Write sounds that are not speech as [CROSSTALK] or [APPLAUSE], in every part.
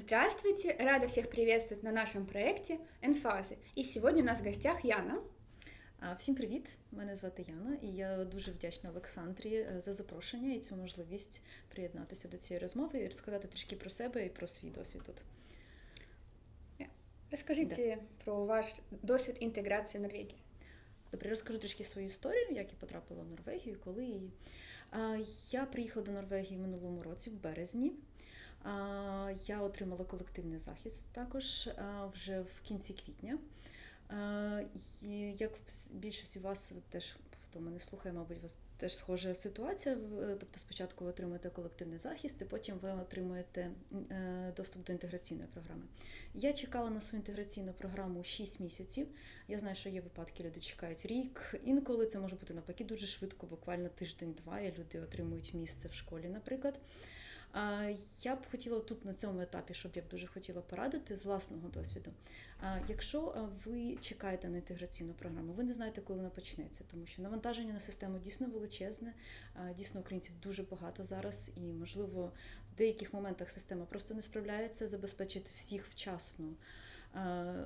Здравствуйте! Рада всех приветствовать на нашем проекте «Энфази». И сегодня у нас в гостях Яна. Всім привіт! Мене звати Яна, і я дуже вдячна Олександрі е, за запрошення і цю можливість приєднатися до цієї розмови і розказати трішки про себе і про свій досвід тут. Расскажите про ваш досвід інтеграції в Норвегії. Добре, розкажу трішки свою історію, як я потрапила в Норвегію, коли і А, я приїхала до Норвегії в минулому році, в березні. Я отримала колективний захист також вже в кінці квітня. Як в с- більшості вас теж хто мене слухає, мабуть, у вас теж схожа ситуація. Тобто спочатку ви отримуєте колективний захист, і потім ви отримуєте е, доступ до інтеграційної програми. Я чекала на свою інтеграційну програму 6 місяців. Я знаю, що є випадки, люди чекають рік. Інколи це може бути навпаки дуже швидко, буквально тиждень-два, і люди отримують місце в школі, наприклад. Я б хотіла тут на цьому етапі, щоб я б дуже хотіла порадити з власного досвіду. Якщо ви чекаєте на інтеграційну програму, ви не знаєте, коли вона почнеться, тому що навантаження на систему дійсно величезне, дійсно українців дуже багато зараз, і можливо в деяких моментах система просто не справляється забезпечити всіх вчасно е,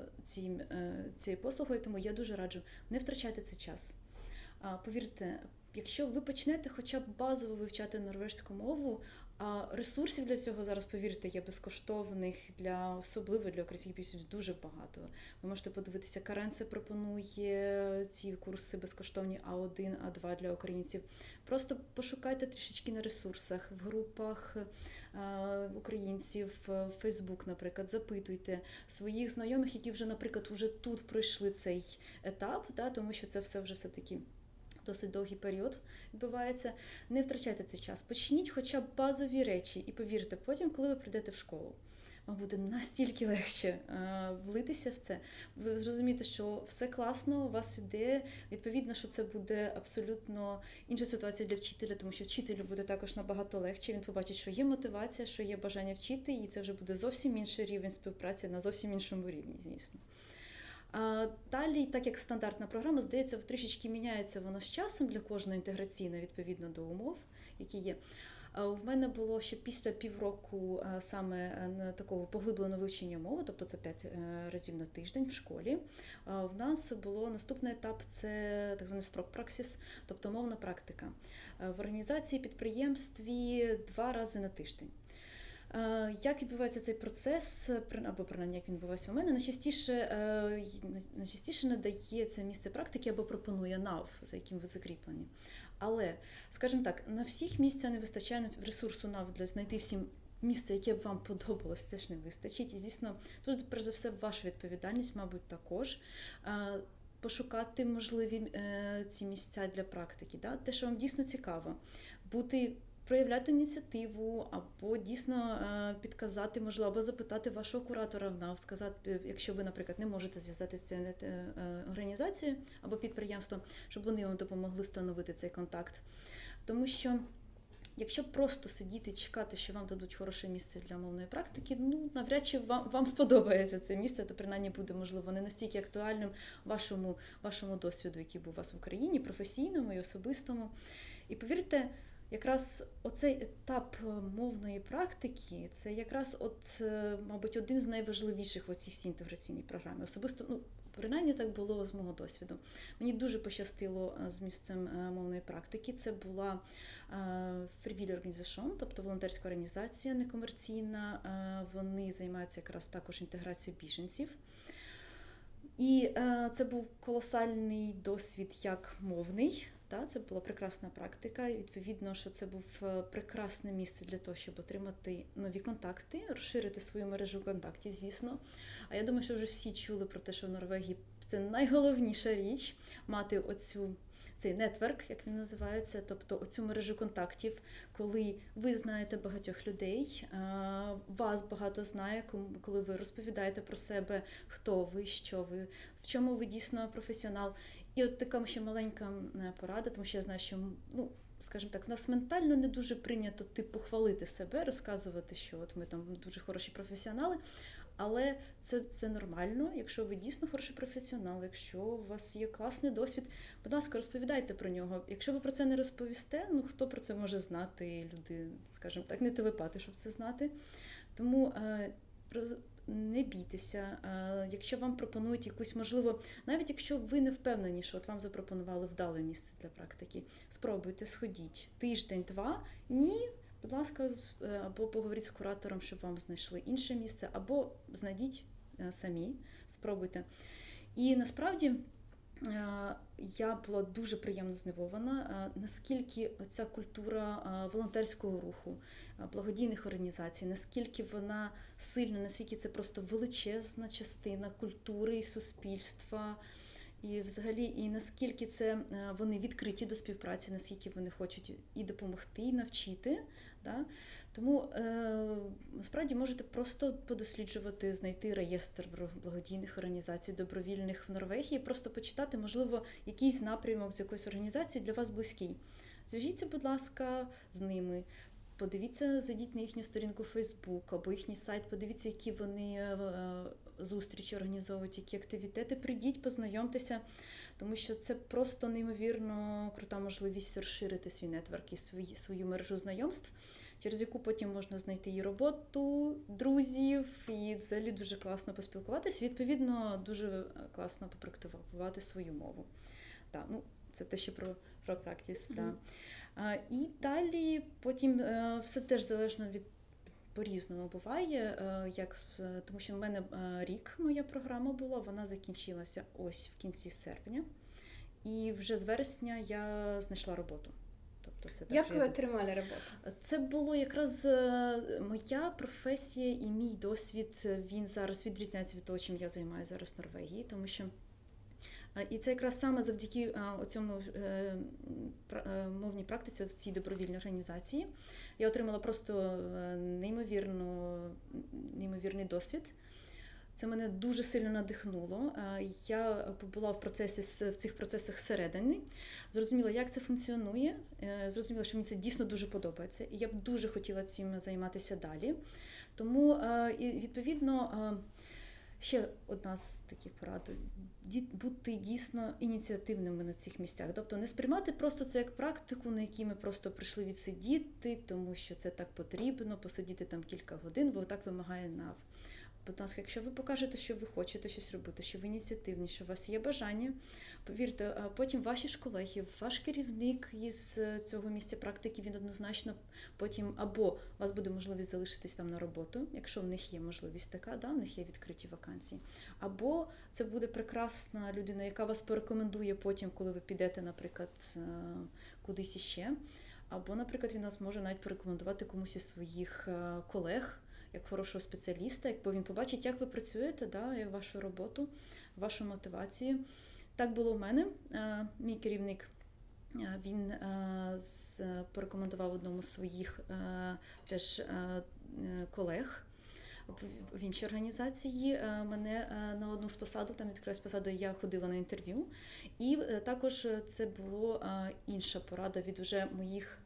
цією послугою. Тому я дуже раджу не втрачайте цей час. Повірте, якщо ви почнете хоча б базово вивчати норвежську мову, а ресурсів для цього зараз, повірте, є безкоштовних для особливо для українських бізнесів дуже багато. Ви можете подивитися, Каренце пропонує ці курси безкоштовні А1, А2 для українців. Просто пошукайте трішечки на ресурсах, в групах е, українців, в Фейсбук, наприклад, запитуйте своїх знайомих, які вже, наприклад, вже тут пройшли цей етап, да, тому що це все вже все таки. Досить довгий період відбувається. Не втрачайте цей час. Почніть хоча б базові речі, і повірте, потім, коли ви прийдете в школу, вам буде настільки [LAUGHS] легше е, влитися в це. Ви зрозумієте, що все класно, у вас іде. Відповідно, що це буде абсолютно інша ситуація для вчителя, тому що вчителю буде також набагато легше. Він побачить, що є мотивація, що є бажання вчити, і це вже буде зовсім інший рівень співпраці на зовсім іншому рівні, звісно. Далі, так як стандартна програма, здається, трішечки міняється воно з часом для кожної інтеграційної відповідно до умов, які є. В мене було ще після півроку е, саме е, такого поглибленого вивчення мови, тобто це 5 разів на тиждень в школі. В нас було наступний етап це так званий спрок праксіс, тобто мовна практика. Е, В організації підприємстві два рази на тиждень. Е, Як відбувається цей процес, або принаймні як він відбувається у мене, найчастіше, е, найчастіше це місце практики або пропонує НАВ, за яким ви закріплені. Але, скажімо так, на всіх місцях не вистачає ресурсу НАВ для знайти всім місце, яке б вам подобалось, теж не вистачить. І, звісно, тут, перш за все, ваша відповідальність, мабуть, також. Е, Пошукати можливі ці місця для практики, да? те, що вам дійсно цікаво, бути проявляти ініціативу, або дійсно е, підказати, можливо, або запитати вашого куратора НАВ, сказати, е, якщо ви, наприклад, не можете зв'язатися з цією е, організацією або підприємством, щоб вони вам допомогли встановити цей контакт. Тому що. Якщо просто сидіти чекати, що вам дадуть хороше місце для мовної практики, ну навряд чи вам, вам сподобається це місце, то принаймні буде можливо не настільки актуальним вашому, вашому досвіду, який був у вас в Україні, професійному і особистому. І повірте, якраз оцей етап е, мовної практики це якраз, от, е, мабуть, один з найважливіших в цій всій інтеграційній програмі. Особисто, ну, принаймні так було з мого досвіду. Мені дуже пощастило е, з місцем мовної практики. Це була Freeville Organization, тобто волонтерська організація некомерційна. Вони займаються якраз також інтеграцією біженців. І це був колосальний досвід як мовний. Та, це була прекрасна практика. Відповідно, що це був е, прекрасне місце для того, щоб отримати нові контакти, розширити свою мережу контактів, звісно. А я думаю, що вже всі чули про те, що в Норвегії це найголовніша річ мати оцю. Цей нетверк, як він називається, тобто оцю мережу контактів, коли ви знаєте багатьох людей, вас багато знає, коли ви розповідаєте про себе, хто ви, що ви, в чому ви дійсно професіонал. І от така ще маленька е, порада, тому що я знаю, що ну. Скажімо так, в нас ментально не дуже прийнято типу хвалити себе, розказувати, що от ми там дуже хороші професіонали. Але це, це нормально, якщо ви дійсно хороший професіонал, якщо у вас є класний досвід, будь ласка, розповідайте про нього. Якщо ви про це не розповісте, ну хто про це може знати? Люди, скажімо так, не телепати, щоб це знати. Тому е, не бійтеся, е, якщо вам пропонують якусь, можливо, навіть якщо ви не впевнені, що от вам запропонували вдале місце для практики, спробуйте, сходіть тиждень-два. Ні, будь ласка, е, або поговоріть з куратором, щоб вам знайшли інше місце, або знайдіть е, самі, спробуйте. І насправді. Е, Я була дуже приємно здивована, е, наскільки ця культура е, волонтерського руху, благодійних організацій, наскільки вона сильна, наскільки це просто величезна частина культури і суспільства, і взагалі, і наскільки це вони відкриті до співпраці, наскільки вони хочуть і допомогти, і навчити. Да? Тому е, насправді можете просто подосліджувати, знайти реєстр благодійних організацій, добровільних в Норвегії, просто почитати, можливо, якийсь напрямок з якоїсь організації для вас близький. Зв'яжіться, будь ласка, з ними. Подивіться, зайдіть на їхню сторінку Facebook або їхній сайт, подивіться, які вони е, е, зустрічі організовують, які активітети. Прийдіть, познайомтеся, тому що це просто неймовірно крута можливість розширити свій нетворк і свою мережу знайомств, через яку потім можна знайти і роботу, друзів, і взагалі дуже класно поспілкуватися. Відповідно, дуже класно попрактикувати свою мову. Так, ну, це те, що про, про практис. Мгм. Да. А, і далі потім е, все теж залежно від по-різному буває, е, як, тому що в мене е, рік моя програма була, вона закінчилася ось в кінці серпня. І вже з вересня я знайшла роботу. Тобто це так, Як ви отримали роботу? це було якраз е, моя професія і мій досвід. Він зараз відрізняється від того, чим я займаюся зараз в Норвегії, тому що е, і це якраз саме завдяки е, цьому мовній практиці в цій добровільній організації. Я отримала просто неймовірно, неймовірний досвід. Це мене дуже сильно надихнуло. Е, Я побула в процесі в цих процесах зсередини, зрозуміла, як це функціонує. е, Зрозуміла, що мені це дійсно дуже подобається, і я б дуже хотіла цим займатися далі. Тому е, і відповідно. Ще одна з таких порад бути дійсно ініціативними на цих місцях. Тобто не сприймати просто це як практику, на якій ми просто прийшли відсидіти, тому що це так потрібно, посидіти там кілька годин, бо так вимагає НАВ. Будь ласка, якщо ви покажете, що ви хочете щось робити, що ви ініціативні, що у вас є бажання, повірте, потім ваші ж колеги, ваш керівник із е, цього місця практики, він однозначно потім або у вас буде можливість залишитись там на роботу, якщо в них є можливість така, да, в них є відкриті вакансії, або це буде прекрасна людина, яка вас порекомендує потім, коли ви підете, наприклад, е, кудись іще. Або, наприклад, він вас може навіть порекомендувати комусь із своїх е, колег, як хорошого спеціаліста, якби він побачить, як ви працюєте, да, як вашу роботу, вашу мотивацію. Так було в мене. Е, Мій керівник е, він е, порекомендував одному з своїх теж колег в- іншій організації мене на одну з посаду, там відкрилась посада, я ходила на інтерв'ю. І також це було е, інша порада від уже моїх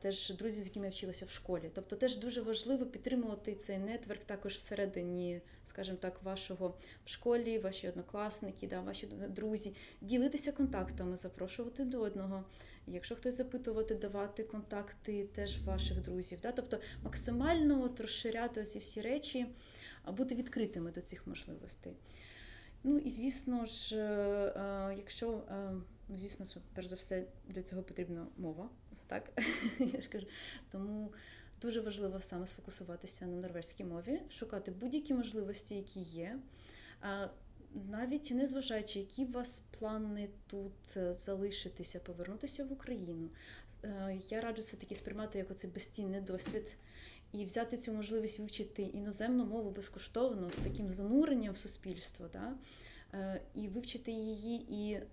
теж друзів, з якими я вчилася в школі. Тобто теж дуже важливо підтримувати цей нетворк також всередині, скажімо так, вашого в школі, ваші однокласники, да, ваші друзі, ділитися контактами, запрошувати до одного. Якщо хтось запитувати, давати контакти теж ваших друзів. Да? Тобто максимально от розширяти ці всі речі, а бути відкритими до цих можливостей. Ну і звісно ж, е, е, якщо е, ну, звісно, що перш за все для цього потрібна мова, так [LAUGHS] я ж кажу. Тому дуже важливо саме сфокусуватися на норвезькій мові, шукати будь-які можливості, які є. Навіть не зважаючи, які у вас плани тут е, залишитися, повернутися в Україну. Е, Я раджу це таки сприймати як оцей безцінний досвід і взяти цю можливість вивчити іноземну мову безкоштовно з таким зануренням в суспільство, да? Е, і вивчити її, і е,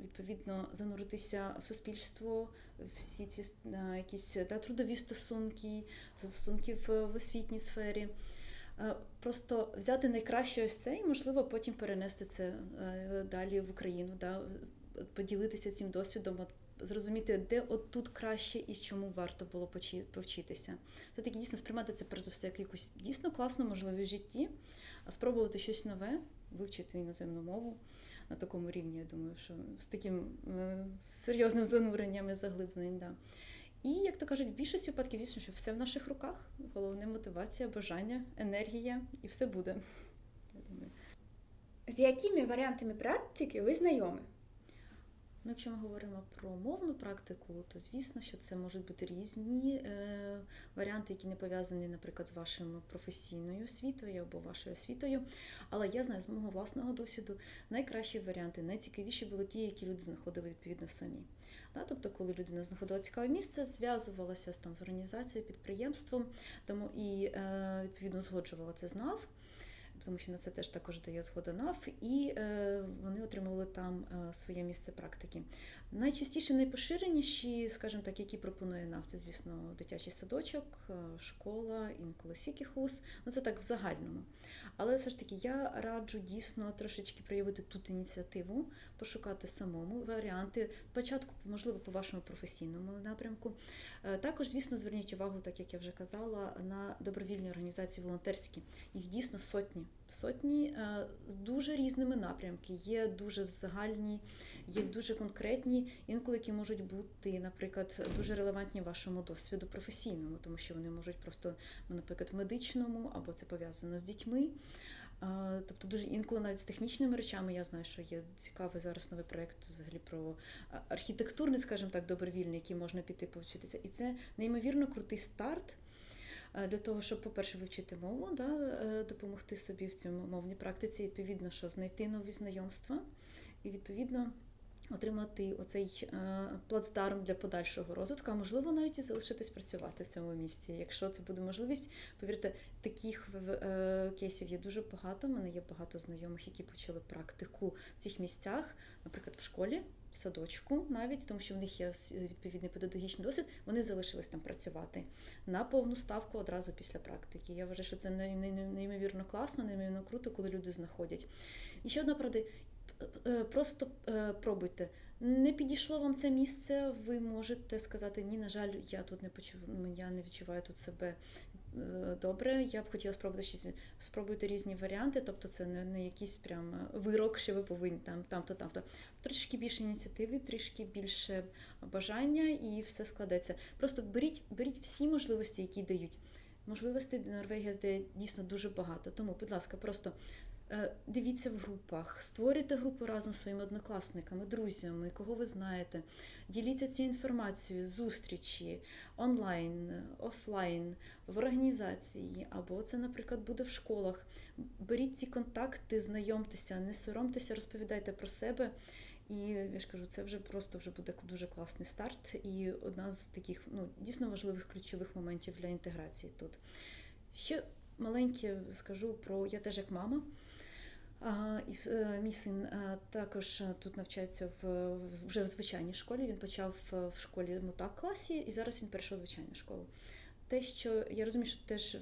відповідно зануритися в суспільство, всі ці е, якісь да, трудові стосунки, стосунки в, освітній сфері. Просто взяти найкраще ось це і, можливо, потім перенести це далі в Україну, да? поділитися цим досвідом, зрозуміти, де от тут краще і чому варто було повчитися. Це таки дійсно сприймати це перш за все як якусь дійсно класну можливість в житті, спробувати щось нове, вивчити іноземну мову на такому рівні, я думаю, що з таким е, серйозним зануренням і заглибленням. Да. І, як то кажуть, в більшості випадків, звісно, що все в наших руках. Головне мотивація, бажання, енергія, і все буде. [LAUGHS] Я думаю. З якими варіантами практики ви знайомі? Ну, якщо ми говоримо про мовну практику, то звісно, що це можуть бути різні е, варіанти, які не пов'язані, наприклад, з вашою професійною освітою або вашою освітою. Але я знаю з мого власного досвіду найкращі варіанти, найцікавіші були ті, які люди знаходили відповідно самі. Да? Тобто, коли людина знаходила цікаве місце, зв'язувалася з там з організацією, підприємством, тому і е, відповідно узгоджувала це знав тому що на це теж також дає згода НАВ, і е, вони отримували там е, своє місце практики. Найчастіше найпоширеніші, скажімо так, які пропонує НАВ, це, звісно, дитячий садочок, е, школа, інколи сікіхус. Ну це так в загальному. Але все ж таки я раджу дійсно трошечки проявити тут ініціативу, пошукати самому варіанти. Спочатку, можливо, по вашому професійному напрямку. Також, звісно, зверніть увагу, так як я вже казала, на добровільні організації волонтерські. Їх дійсно сотні. Сотні е, з дуже різними напрямки. Є дуже взагальні, є дуже конкретні, інколи які можуть бути, наприклад, дуже релевантні вашому досвіду професійному, тому що вони можуть просто, ну, наприклад, в медичному або це пов'язано з дітьми. Е, Тобто дуже інколи навіть з технічними речами я знаю, що є цікавий зараз новий проєкт взагалі про е, архітектурний, скажімо так, добровільний, який можна піти повчитися. І це неймовірно крутий старт для того, щоб, по-перше, вивчити мову, да, е, допомогти собі в цьому мовній практиці, відповідно, що знайти нові знайомства і відповідно. Отримати оцей е, плацдарм для подальшого розвитку, а можливо навіть і залишитись працювати в цьому місці. Якщо це буде можливість, повірте, таких е, кейсів є дуже багато. У мене є багато знайомих, які почали практику в цих місцях, наприклад, в школі, в садочку, навіть тому, що в них є відповідний педагогічний досвід. Вони залишились там працювати на повну ставку одразу після практики. Я вважаю, що це ней- ней- неймовірно класно, неймовірно круто, коли люди знаходять. І ще одна правда, е, просто е, пробуйте. Не підійшло вам це місце, ви можете сказати, ні, на жаль, я тут не почув, я не відчуваю тут себе добре. Я б хотіла спробувати щось, спробуйте різні варіанти, тобто це не, не якийсь прям е, вирок, що ви повинні там, там-то, там-то. Трішки більше ініціативи, трішки більше бажання, і все складеться. Просто беріть, беріть всі можливості, які дають. Можливостей Норвегія здає дійсно дуже багато. Тому, будь ласка, просто Е, Дивіться в групах, створюйте групу разом зі своїми однокласниками, друзями, кого ви знаєте. Діліться цією інформацією, зустрічі онлайн, офлайн, в організації, або це, наприклад, буде в школах. Беріть ці контакти, знайомтеся, не соромтеся, розповідайте про себе. І я ж кажу, це вже просто вже буде дуже класний старт і одна з таких ну, дійсно важливих ключових моментів для інтеграції тут. Ще маленьке скажу про я теж як мама. І, е, мій син е, також е, тут навчається в, вже в звичайній школі. Він почав в школі мотак класі, і зараз він перейшов в звичайну школу. Те, що я розумію, що теж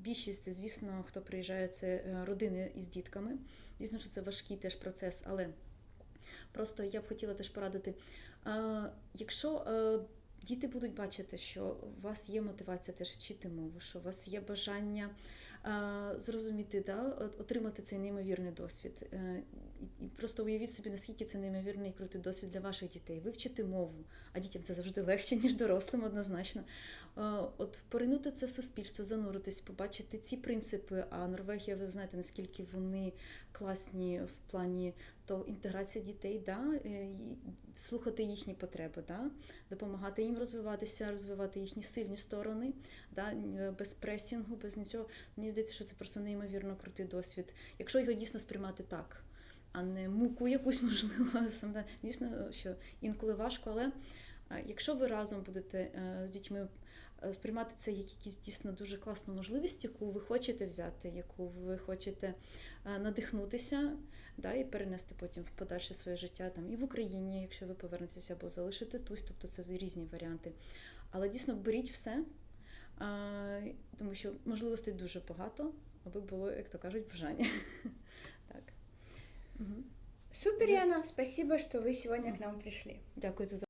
більшість, це, звісно, хто приїжджає, це родини із дітками. Звісно, що це важкий теж процес, але просто я б хотіла теж порадити, якщо діти будуть бачити, що у вас є мотивація теж вчити мову, що у вас є бажання зрозуміти, да, отримати цей неймовірний досвід. Е, і просто уявіть собі, наскільки це неймовірний і крутий досвід для ваших дітей. Вивчити мову, а дітям це завжди легше, ніж дорослим, однозначно. Е, От поринути це в суспільство, зануритись, побачити ці принципи. А Норвегія, ви знаєте, наскільки вони класні в плані то інтеграція дітей, да, слухати їхні потреби, да, допомагати їм розвиватися, розвивати їхні сильні сторони, да, е, без пресінгу, без нічого. Мені здається, що це просто неймовірно крутий досвід. Якщо його дійсно сприймати так, а не муку якусь [LAUGHS] можливо. саме. Дійсно, що інколи важко, але е, якщо ви разом будете з дітьми сприймати це як якісь дійсно дуже класну можливість, яку ви хочете взяти, яку ви хочете е, надихнутися, да, і перенести потім в подальше своє життя там і в Україні, якщо ви повернетеся або залишите тут, тобто це різні варіанти. Але дійсно беріть все, е, тому що можливостей дуже багато, аби було, як то кажуть, бажання. [LAUGHS] Так. Мгм. Супер, Яна, спасибо, что вы сегодня к нам пришли. Дякую за